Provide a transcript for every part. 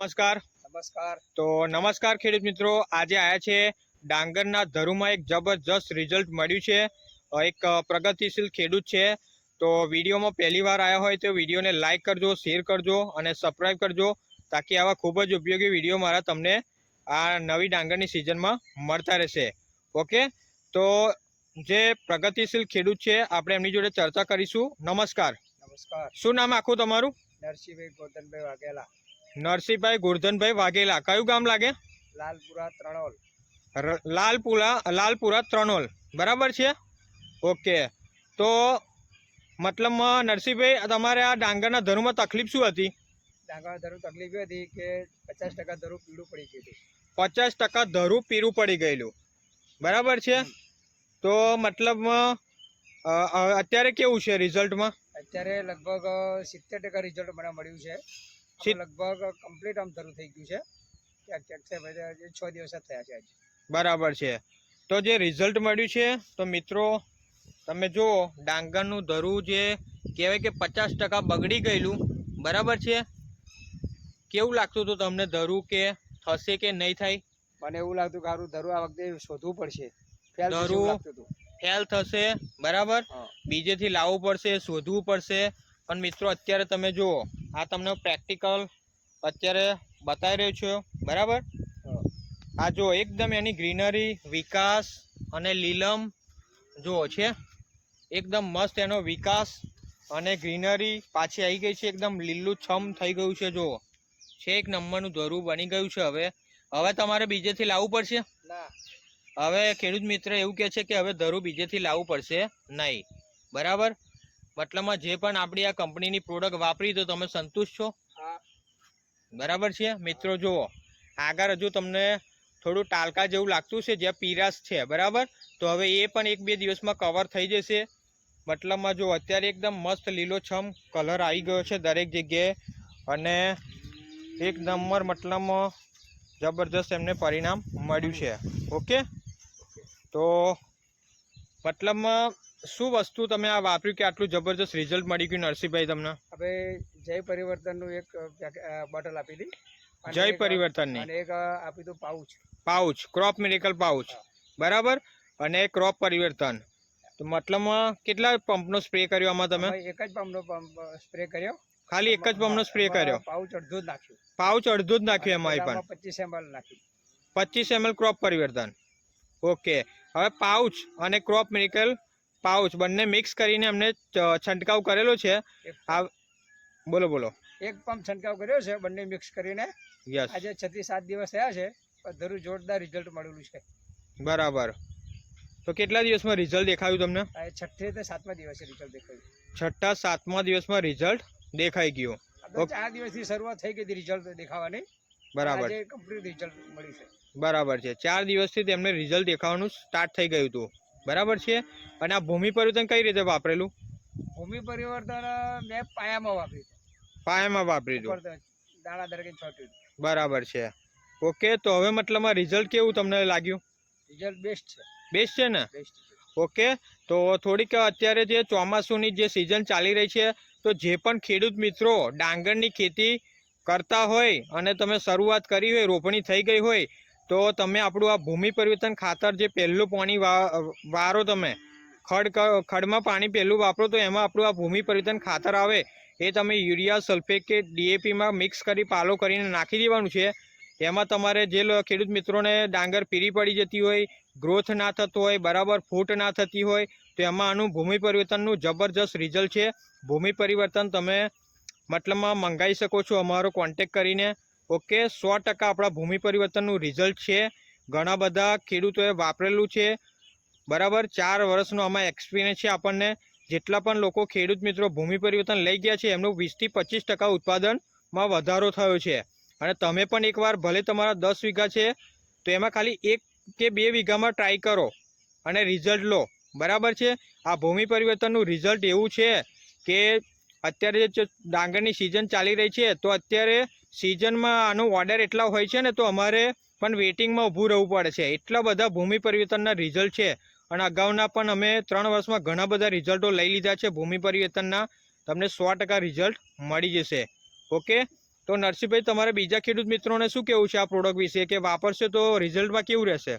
નમસ્કાર. નમસ્કાર. તો નમસ્કાર ખેડૂત મિત્રો આજે આયા છે ડાંગરના ધરુમાં એક જબરજસ્ત રિઝલ્ટ મળ્યું છે. એક પ્રગતિશીલ ખેડૂત છે. તો વિડીયોમાં પહેલી વાર આવ્યા હોય તો વિડીયોને લાઇક કરજો શેર કરજો અને સબસ્ક્રાઈબ કરજો તાકી આવા ખૂબ જ ઉપયોગી વીડિયો મારા તમને આ નવી ડાંગરની સિઝનમાં મળતા રહેશે. ઓકે તો જે પ્રગતિશીલ ખેડૂત છે આપણે એમની જોડે ચર્ચા કરીશું. નમસ્કાર. નમસ્કાર. શું નામ આખું તમારું? નરસિંહભાઈ ગોરધનભાઈ વાઘેલા. નરસિંહભાઈ ગોરધનભાઈ વાઘેલા. કયું ગામ લાગે? લાલપુરા ત્રણોલ. લાલપુરા લાલપુરા ત્રણોલ. બરાબર છે? ઓકે. તો મતલબમાં નરસિંહભાઈ તમારે આ ડાંગરના ધરુમાં તકલીફ શું હતી? ડાંગરના ધરું તકલીફ એ હતી કે પચાસ ટકા ધરું પીળું પડી ગયું હતું. પચાસ ટકા ધરું પીરું પડી ગયેલું. બરાબર છે? તો મતલબમાં અ, અત્યારે કેવું છે રિઝલ્ટમાં? અત્યારે લગભગ સિત્તેર ટકા રિઝલ્ટ મને મળ્યું છે. લગભગ કમ્પ્લીટ આમ ધરું થઈ ગયું છે. ક્યાંક ક્યાંક છે ભાઈ છ દિવસ જ થયા છે આજે. બરાબર છે. તો જે રિઝલ્ટ મળ્યું છે તો મિત્રો તમે જુઓ ડાંગરનું ધરું જે કહેવાય કે પચાસ ટકા બગડી ગયેલું બરાબર છે? કેવું લાગતું હતું તમને ધરું કે થશે કે નહીં થાય? મને એવું લાગતું કે સારું ધરું આ વખતે શોધવું પડશે. ધરું? ફેલ થશે બરાબર? બીજેથી લાવવું પડશે શોધવું પડશે. પણ મિત્રો અત્યારે તમે જુઓ આ તમને પ્રેક્ટિકલ અત્યારે બતાવી રહ્યો છું. બરાબર? આ જો એકદમ એની ગ્રીનરી વિકાસ અને લીલમ જુઓ છે એકદમ મસ્ત એનો વિકાસ અને ગ્રીનરી પાછી આવી ગઈ છે એકદમ લીલું છમ થઈ ગયું છે જુઓ. છે એક નંબરનું ધરું બની ગયું છે હવે. હવે તમારે બીજેથી લાવવું પડશે? ના. હવે ખેડૂત મિત્ર એવું કહે છે કે હવે ધરું બીજેથી લાવવું પડશે નહીં. બરાબર? મતલબમાં જે પણ આપણી આ કંપનીની પ્રોડક્ટ વાપરી તો તમે સંતુષ્ટ છો? બરાબર છે? મિત્રો જુઓ. આગળ હજુ તમને થોડું ટાલકા જેવું લાગતું છે જ્યાં પીરાસ છે બરાબર? તો હવે એ પણ એક બે દિવસમાં કવર થઈ જશે. મતલબમાં જો અત્યારે એકદમ મસ્ત લીલોછમ કલર આવી ગયો છે દરેક જગ્યાએ. અને એક નંબર મતલબમાં જબરજસ્ત એમને પરિણામ મળ્યું છે. ઓકે? તો મતલબમાં શું વસ્તુ તમે આ વાપર્યું કે આટલું જબરજસ્ત રિઝલ્ટ મળી ગયું નરસિંહભાઈ તમને? હવે જય પરિવર્તનનું એક બોટલ આપી હતી જય પરિવર્તનની. અને એક આપી હતું pouch pouch crop miracle pouch બરાબર? અને ક્રોપ પરિવર્તન. તો મતલબમાં કેટલા પંપનો સ્પ્રે કર્યો આમાં તમે? એક જ પંપનો પંપ સ્પ્રે કર્યો. ખાલી એક જ પંપનો સ્પ્રે કર્યો? પાઉચ અડધું જ નાખ્યું. પાઉચ અડધું જ નાખ્યું એમાં પણ. પચીસ એમએલ નાખ્યું. પચીસ એમએલ ક્રોપ પરિવર્તન. ઓકે. હવે પાઉચ અને ક્રોપ મિરેકલ પાઉચ બંને મિક્સ કરીને અમને છંટકાવ કરેલો છે. આ બોલો બોલો. એક પંપ છંટકાવ કર્યો છે બંને મિક્સ કરીને. આજે છ થી સાત દિવસ થયા છે ધરું જોરદાર રિઝલ્ટ મળેલું છે. બરાબર. તો કેટલા દિવસમાં રિઝલ્ટ દેખાયું તમને? છઠ્ઠે છઠ્ઠી તે સાતમા દિવસે રિઝલ્ટ દેખાયું. છઠ્ઠા સાતમા દિવસમાં રિઝલ્ટ દેખાઈ ગયું. ચાર દિવસથી શરૂઆત થઈ ગઈ હતી રિઝલ્ટ દેખાવાની. બરાબર. કમ્પ્લીટ રિઝલ્ટ મળ્યું છે. બરાબર છે. ચાર દિવસથી તેમને રિઝલ્ટ દેખાવાનું સ્ટાર્ટ થઈ ગયું હતું. બરાબર છે? અને આ ભૂમિ પરિવર્તન કઈ રીતે વાપરેલું? ભૂમિ પરિવર્તન મેં પાયામાં વાપર્યું પાયામાં હતું દાણા છોટ્યું બરાબર છે. ઓકે તો હવે મતલબમાં રિઝલ્ટ કેવું તમને લાગ્યું? રિઝલ્ટ બેસ્ટ છે. બેસ્ટ છે ને? ઓકે તો થોડીક અત્યારે જે ચોમાસુની જે સિઝન ચાલી રહી છે તો જે પણ ખેડૂત મિત્રો ડાંગરની ખેતી કરતા હોય અને તમે શરૂઆત કરી હોય રોપણી થઈ ગઈ હોય તો તમે આપણું આ ભૂમિ પરિવર્તન ખાતર જે પહેલું પાણી વારો તમે, ખડ ખડમાં પાણી પહેલું વાપરો તો એમાં આપણું આ ભૂમિ પરિવર્તન ખાતર આવે. એ તમે યુરિયા સલ્ફેટ કે ડીએપીમાં મિક્સ કરી, પાલો કરીને નાખી દેવાનું છે. એમાં તમારે જે ખેડૂત મિત્રોને ડાંગર પીરી પડી જતી હોય, ગ્રોથ ના થતો હોય, બરાબર ફૂટ ના થતી હોય, તો એમાં આનું ભૂમિ પરિવર્તનનું જબરજસ્ત રિઝલ્ટ છે. ભૂમિ પરિવર્તન તમે મતલબમાં મંગાવી શકો છો. અમારો કોન્ટેક કરીને ઓકે, સો ટકા આપણા ભૂમિ પરિવર્તનનું રિઝલ્ટ છે. ઘણા બધા ખેડૂતોએ વાપરેલું છે. બરાબર, ચાર વર્ષનો આમાં એક્સપિરિયન્સ છે આપણને. જેટલા પણ લોકો ખેડૂત મિત્રો ભૂમિ પરિવર્તન લઈ ગયા છે, એમનું વીસથી પચીસ ટકા ઉત્પાદનમાં વધારો થયો છે. અને તમે પણ એકવાર ભલે તમારા દસ વીઘા છે, તો એમાં ખાલી એક કે બે વીઘામાં ટ્રાય કરો અને રિઝલ્ટ લો. બરાબર છે? આ ભૂમિ પરિવર્તનનું રિઝલ્ટ એવું છે કે અત્યારે જે ડાંગરની સિઝન ચાલી રહી છે, તો અત્યારે સિઝનમાં આનો ઓર્ડર એટલા હોય છે ને, તો અમારે પણ વેઇટિંગમાં ઊભું રહેવું પડે છે. એટલા બધા ભૂમિ પરિવર્તનના રિઝલ્ટ છે. અને અગાઉના પણ અમે ત્રણ વર્ષમાં ઘણા બધા રિઝલ્ટો લઈ લીધા છે ભૂમિ પરિવર્તનના. તમને સો ટકા રિઝલ્ટ મળી જશે. ઓકે? તો નરસિંહભાઈ, તમારે બીજા ખેડૂત મિત્રોને શું કેવું છે આ પ્રોડક્ટ વિશે? કે વાપરશે તો રિઝલ્ટમાં કેવું રહેશે?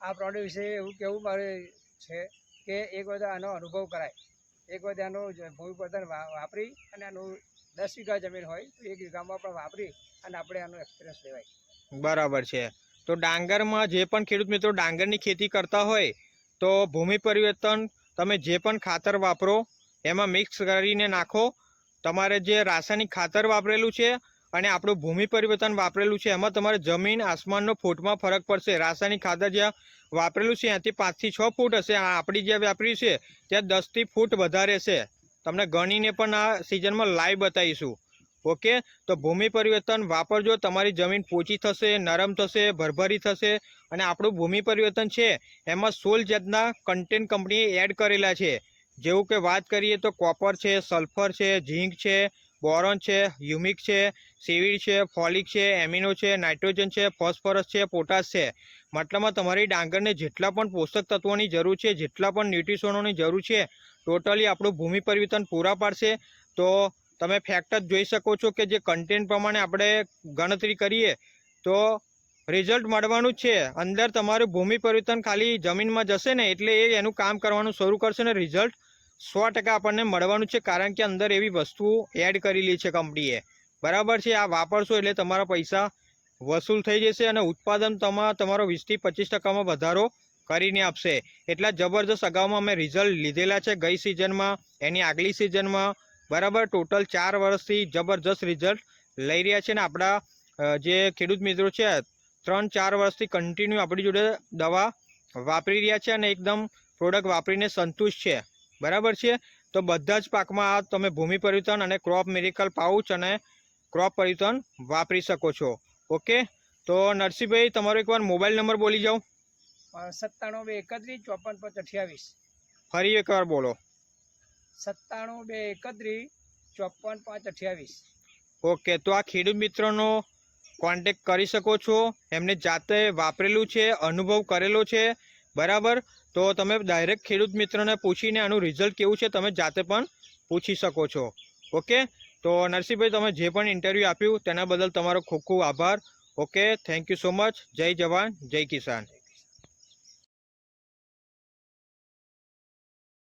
આ પ્રોડક્ટ વિશે એવું કેવું મારે છે કે એક વખત આનો અનુભવ કરાય. એક વખત આનો ભૂમિ પરિવર્તન વાપરી અને આનું દસ વીઘા જમીન હોય તો એક વીઘામાં પણ વાપરી અને આપણે આનો એક્સપિરિયન્સ લેવાય. બરાબર છે. તો ડાંગરમાં જે પણ ખેડૂત મિત્રો ડાંગરની ખેતી કરતા હોય, તો ભૂમિ પરિવર્તન તમે જે પણ ખાતર વાપરો, એમાં મિક્સ કરીને નાખો. તમારે જે રાસાયણિક ખાતર વાપરેલું છે અને આપણું ભૂમિ પરિવર્તન વાપરેલું છે, એમાં તમારે જમીન, આસમાનનો ફૂટમાં ફરક પડશે. રાસાયણિક ખાતર જ્યાં વાપરેલું છે, ત્યાંથી પાંચથી છ ફૂટ હશે. આપણી જે વાપરી છે, ત્યાં દસથી ફૂટ વધારે છે તમને ગણીને પણ આ સિઝનમાં લાઈવ બતાવીશું. ઓકે? તો ભૂમિ પરિવર્તન વાપરજો. તમારી જમીન પોચી થશે, નરમ થશે, ભરભરી થશે અને આપણું ભૂમિ પરિવર્તન છે એમાં સોળ જાતના કન્ટેન્ટ કંપનીએ એડ કરેલા છે. જેવું કે વાત કરીએ તો કોપર છે સલ્ફર છે ઝીંક છે બોરોન છે હ્યુમિક છે સેવિડ છે ફોલિક છે એમિનો છે નાઇટ્રોજન છે ફોસ્ફરસ છે પોટાશ છે. મતલબમાં તમારી ડાંગરને જેટલા પણ પોષક તત્વોની જરૂર છે, જેટલા પણ ન્યુટ્રિશનોની જરૂર છે ટોટલી આપણું ભૂમિ પરિવર્તન પૂરા પાડશે. તો તમે ફેક્ટ જ જોઈ શકો છો કે જે કન્ટેન્ટ પ્રમાણે આપણે ગણતરી કરીએ, તો રિઝલ્ટ મળવાનું છે. અંદર તમારું ભૂમિ પરિવર્તન ખાલી જમીનમાં જશે ને એટલે એ એનું કામ કરવાનું શરૂ કરશે ને રિઝલ્ટ સો ટકા આપણને મળવાનું છે. કારણ કે અંદર એવી વસ્તુ એડ કરેલી છે કંપનીએ બરાબર છે? આ વાપરશો એટલે તમારા પૈસા વસૂલ થઈ જશે અને ઉત્પાદન તમા, તમારો વીસથી પચીસ ટકામાં વધારો કરીને આપશે. એટલા જબરદસ્ત અગાઉમાં અમે રિઝલ્ટ લીધેલા છે ગઈ સિઝનમાં એની આગલી સિઝનમાં બરાબર ટોટલ ચાર વર્ષથી જબરજસ્ત રિઝલ્ટ લઈ રહ્યા છે ને આપણા જે ખેડૂત મિત્રો છે, ત્રણ ચાર વર્ષથી કન્ટિન્યુ આપણી જોડે દવા વાપરી રહ્યા છે અને એકદમ પ્રોડક્ટ વાપરીને સંતુષ્ટ છે. બરાબર છે? તો બધા જ પાકમાં આ તમે ભૂમિ પરિવર્તન અને ક્રોપ મેડિકલ પાઉચ અને ક્રોપ પરિવર્તન વાપરી શકો છો. ઓકે તો નરસિંહભાઈ, તમારો એકવાર મોબાઈલ નંબર બોલી જાઓ. સત્તાણું બે એકત્રીસ ચોપન પાંચ અઠ્યાવીસ. ફરી એકવાર બોલો. સત્તાણું બે એકત્રીસ ચોપન પાંચ અઠ્યાવીસ. ઓકે તો આ ખેડૂત મિત્રનો કોન્ટેક કરી શકો છો. એમને જાતે વાપરેલું છે અનુભવ કરેલો છે. બરાબર? તો તમે ડાયરેક્ટ ખેડૂત મિત્રને પૂછીને આનું રિઝલ્ટ કેવું છે તમે જાતે પણ પૂછી શકો છો. ઓકે? તો નરસિંહભાઈ તમે જે પણ ઇન્ટરવ્યૂ આપ્યું તેના બદલ તમારો ખૂબ ખૂબ આભાર. Okay? Thank you so much જય જવાન જય કિસાન.